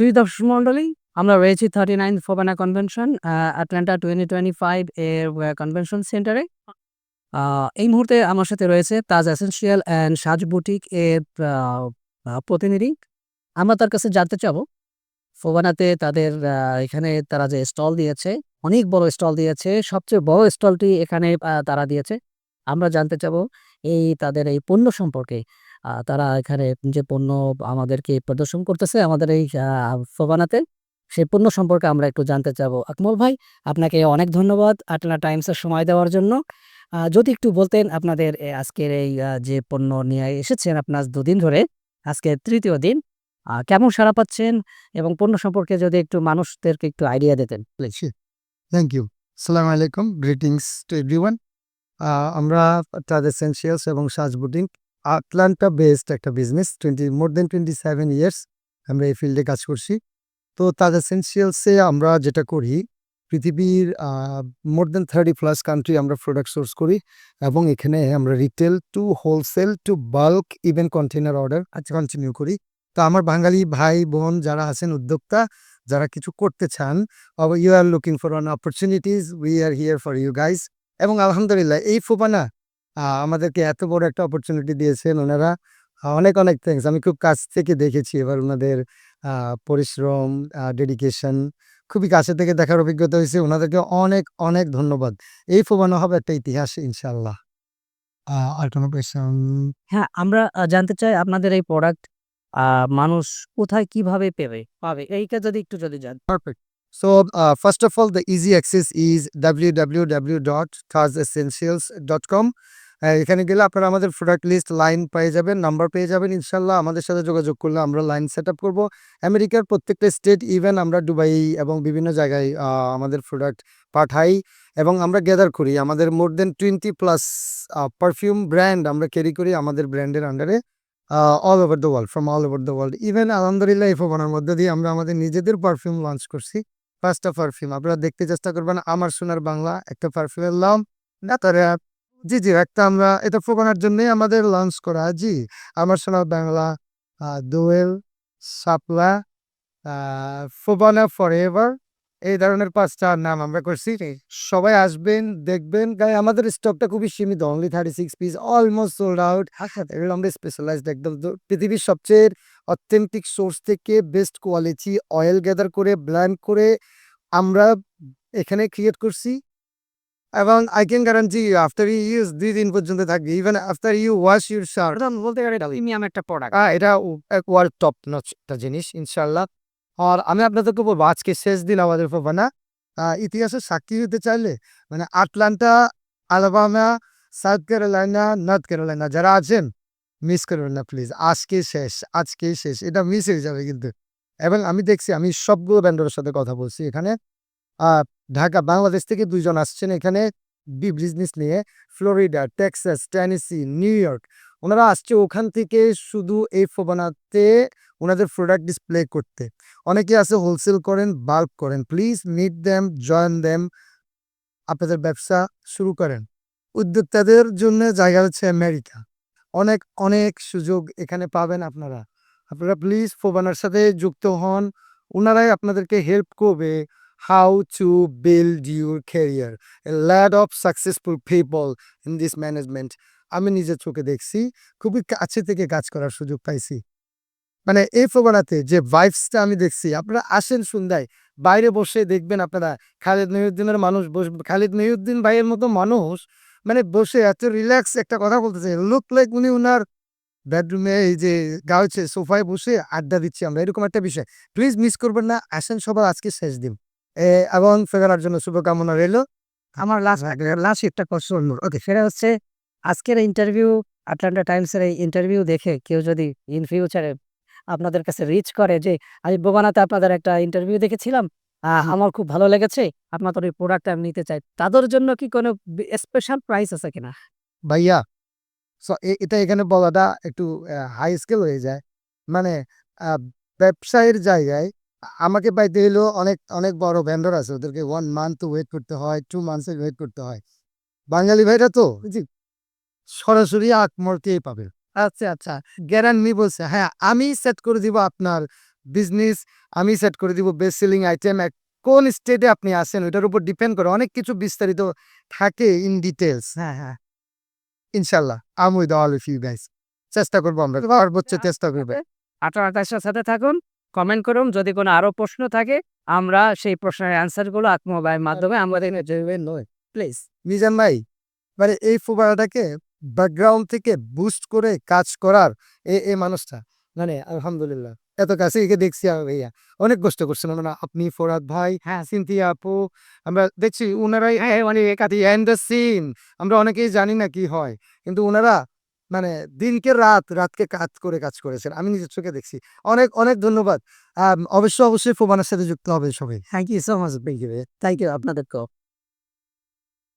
সুধী দর্শক মন্ডলী আমরা রয়েছি thirty nine FOBANA convention Atlanta twenty twenty five এর কনভেনশন সেন্টারে এই মুহূর্তে আমার সাথে রয়েছে Taj essential and Saj boutique এর আহ, প্রতিনিধি। আমরা তার কাছে জানতে চাব। ফোবানাতে তাদের এখানে তারা যে স্টল দিয়েছে অনেক বড় স্টল দিয়েছে সবচেয়ে বড় স্টলটি এখানে তারা দিয়েছে। আমরা জানতে চাবো এই তাদের এই পণ্য সম্পর্কে। তারা এখানে যে পণ্য আমাদেরকে প্রদর্শন করতেছে আমাদের এই আহ, ফোবানাতে সেই পণ্য সম্পর্কে আমরা একটু জানতে চাবো। আকমল ভাই আপনাকে অনেক ধন্যবাদ আটলা টাইমসের সময় দেওয়ার জন্য। যদি একটু বলতেন আপনাদের আজকের এই যে পণ্য নিয়ে এসেছেন আপনার দুদিন ধরে আজকে তৃতীয় দিন কেমন সাড়া পাচ্ছেন? এবং পণ্য সম্পর্কে যদি একটু মানুষদেরকে একটু আইডিয়া দিতেন প্লিজ থ্যাংক ইউ সালাম আলাইকুম গ্রিটিংস টু এভরিওয়ান আমরা তাজ এসেন্সিয়ালস এবং সাজ বুটিং আটলান্টা বেসড একটা business twenty more than twenty seven years আমরা এই ফিল্ডে কাজ করছি। তো তাজ এসেন্সিয়ালসে আমরা যেটা করি, পৃথিবীর more than thirty plus country আমরা প্রোডাক্ট সোর্স করি এবং এখানে আমরা retail to wholesale to bulk even container order আচ্ছা কন্টিনিউ করি। তো আমার বাঙালি ভাই, বোন যারা আছেন, উদ্যোক্তা, যারা কিছু করতে চান you are looking for an opportunities we are here for you guys এবং আলহামদুলিল্লাহ, এই ফুপানা আমাদেরকে এত বড় একটা অপরচুনিটি দিয়েছেন ওনারা। অনেক অনেক থ্যাংকস আমি খুব কাছ থেকে দেখেছি এবার ওনাদের পরিশ্রম ডেডিকেশন খুবই কাছে থেকে দেখার অভিজ্ঞতা হয়েছে। ওনাদেরকে অনেক অনেক ধন্যবাদ। এই ফুবানা হবে একটা ইতিহাস ইনশাল্লাহ আর কোনো? হ্যাঁ আমরা জানতে চাই আপনাদের এই প্রোডাক্ট মানুষ কোথায় কীভাবে পেবে পাবে? এইটা যদি একটু যদি জান Perfect. So, uh, first of all, the easy access is www.thazessentials.com. আহ, এখানে গেলে আপনারা আমাদের প্রোডাক্ট লিস্ট লাইন পেয়ে যাবেন নাম্বার পেয়ে যাবেন, ইনশাল্লাহ আমাদের সাথে যোগাযোগ করলে আমরা লাইন সেট আপ করব। আমেরিকার প্রত্যেকটা স্টেট ইভেন আমরা দুবাই এবং বিভিন্ন জায়গায় আমাদের প্রোডাক্ট পাঠাই এবং আমরা গ্যাদার করি। আমাদের more than twenty plus perfume brand আমরা ক্যারি করি আমাদের ব্র্যান্ডের আন্ডারে all over the world from all over the world even আলহামদুলিল্লাহ এই ফোবানার মধ্যে দিয়ে আমরা আমাদের নিজেদের পারফিউম লঞ্চ করছি। পাঁচটা পারফিউম আপনারা দেখতে চেষ্টা করবেন, আমার সোনার বাংলা, একটা পারফিউমের নাম না তারা জি জি একটা আমরা এটা ফোবানার জন্যই আমাদের লঞ্চ করা জি। আমার সোনার বাংলা দোয়েল সাপলা ফোবানা ফর এভার এই ধরনের পাঁচটা নাম আমরা করছি। সবাই আসবেন দেখবেন। গায়ে আমাদের স্টকটা খুবই সীমিত only thirty six piece almost sold out এগুলো আমরা স্পেশালাইজড একদম পৃথিবীর সবচেয়ে অথেন্টিক সোর্স থেকে বেস্ট কোয়ালিটি অয়েল গ্যাদার করে ব্ল্যান্ড করে আমরা এখানে ক্রিয়েট করছি। এবং I can guarantee you after you use দুই দিন পর্যন্ত থাকবে even after you wash your shirt বলতে গেলে প্রিমিয়াম একটা প্রোডাক্ট হ্যাঁ এটা ওয়ার্ল্ড টপ নচ একটা জিনিস ইনশাল্লাহ আর আমি আপনাদেরকে বলব আজকে শেষ দিন আমাদের না? ইতিহাসের সাক্ষী হতে চাইলে মানে Atlanta Alabama South Carolina North Carolina যারা আছেন মিস করবেন না প্লিজ আজকে শেষ আজকেই শেষ এটা মিস হয়ে যাবে কিন্তু। এবং আমি দেখছি আমি সবগুলো ব্যান্ডের সাথে কথা বলছি এখানে। ঢাকা, বাংলাদেশ থেকে দুইজন আসছেন এখানে বিজনেস নিয়ে। Florida, Texas, Tennessee, New York. ওনারা আসছে ওখান থেকে শুধু এই ফোবানাতে ওনাদের প্রোডাক্ট ডিসপ্লে করতে। অনেকে আছে হোলসেল করেন, বাল্ক করেন। Please meet them, join them. আপনাদের ব্যবসা শুরু করেন। উদ্যোক্তাদের জন্য জায়গা হচ্ছে আমেরিকা। অনেক অনেক সুযোগ এখানে পাবেন আপনারা। আপনারা প্লিজ ফোবানার সাথে যুক্ত হন। ওনারাই আপনাদেরকে হেল্প করবে। How to build your career lad of successful people in this management আমি নিজের চোখে দেখছি, খুবই কাছে থেকে কাজ করার সুযোগ পাইছি। মানে এই ফোবানাতে যে ভাইবসটা আমি দেখছি, আপনারা আসেন সন্ধ্যায়, বাইরে বসে দেখবেন আপনারা, খালিদ মহিউদ্দিনের মানুষ খালিদ মহিউদ্দিন ভাইয়ের মতো মানুষ মানে বসে এত রিল্যাক্স একটা কথা বলতেছে। লুক লাইক উনি উনার বেডরুমে এই যে গাউছে সোফায় বসে আড্ডা দিচ্ছি আমরা, এরকম একটা বিষয়। প্লিজ মিস করবেন না, আসেন সবার আজকে শেষ দিন। এবং ফেরার জন্য শুভকামনা রইল। আমার লাস্ট লাস্ট একটা কোশ্চেন ওকে সেটা হচ্ছে আজকের ইন্টারভিউ আটলান্টা টাইমসের এই ইন্টারভিউ দেখে কেউ যদি ইন ফিউচারে আপনাদের কাছে রিচ করে যে আমি বোগানাতে আপনাদের একটা ইন্টারভিউ দেখেছিলাম আমার খুব ভালো লেগেছে আপনাদের ওই প্রোডাক্ট আমি নিতে চাই। তাদের জন্য কি কোনো স্পেশাল প্রাইস আছে কিনা? ভাইয়া সো এটা এখানে বলাটা একটু হাই স্কেল হয়ে যায়। মানে ব্যবসায়ের জায়গায় আমাকে পাইতে হলেও অনেক অনেক বড় ভেন্ডর আছে ওদেরকে ওয়ান মান্থ ওয়েট করতে হয় টু মান্থসের ওয়েট করতে হয়। বাঙালি ভাইরা তো জি সরাসরি আত্মর্তেই পাবে। আচ্ছা আচ্ছা গ্যারান্টি বলছে। হ্যাঁ আমি সেট করে দিব আপনার বিজনেস আমি সেট করে দিব বেস্ট সেলিং আইটেম কোন স্টেটে আপনি আসেন ওইটার উপর ডিপেন্ড করে অনেক কিছু বিস্তারিত থাকে ইন ডিটেলস হ্যাঁ হ্যাঁ। ইনশাল্লাহ আম with all of you guys চেষ্টা করব আমরা সর্বোচ্চ চেষ্টা করবে। আঠারো আঠাশের সাথে থাকুন। কমেন্ট করুন। যদি কোনো আরও প্রশ্ন থাকে আমরা সেই প্রশ্নের অ্যান্সারগুলো আত্মবায়ের মাধ্যমে আমাদের প্লিজ মিজান ভাই মানে এই ফোবারাটাকে ব্যাকগ্রাউন্ড থেকে বুস্ট করে কাজ করার এ এই মানুষটা মানে আলহামদুলিল্লাহ এত কাছে একে দেখছি ভাইয়া। অনেক কষ্ট করছেন ওনারা আপনি ফোরাদ ভাই হ্যাঁ। সিনথিয়া আপু আমরা দেখছি উনারাই হ্যাঁ মানে একাতি এন্ড দ্য সিন আমরা অনেকেই জানি না কি হয় কিন্তু উনারা মানে দিনকে রাত, রাতকে কাজ করে কাজ করেছেন। আমি নিজের চোখে দেখছি। অনেক অনেক ধন্যবাদ। অবশ্যই অবশ্যই ফোবানের সাথে যুক্ত হবে সবাই। Thank you so much thank you আপনাদেরকেও।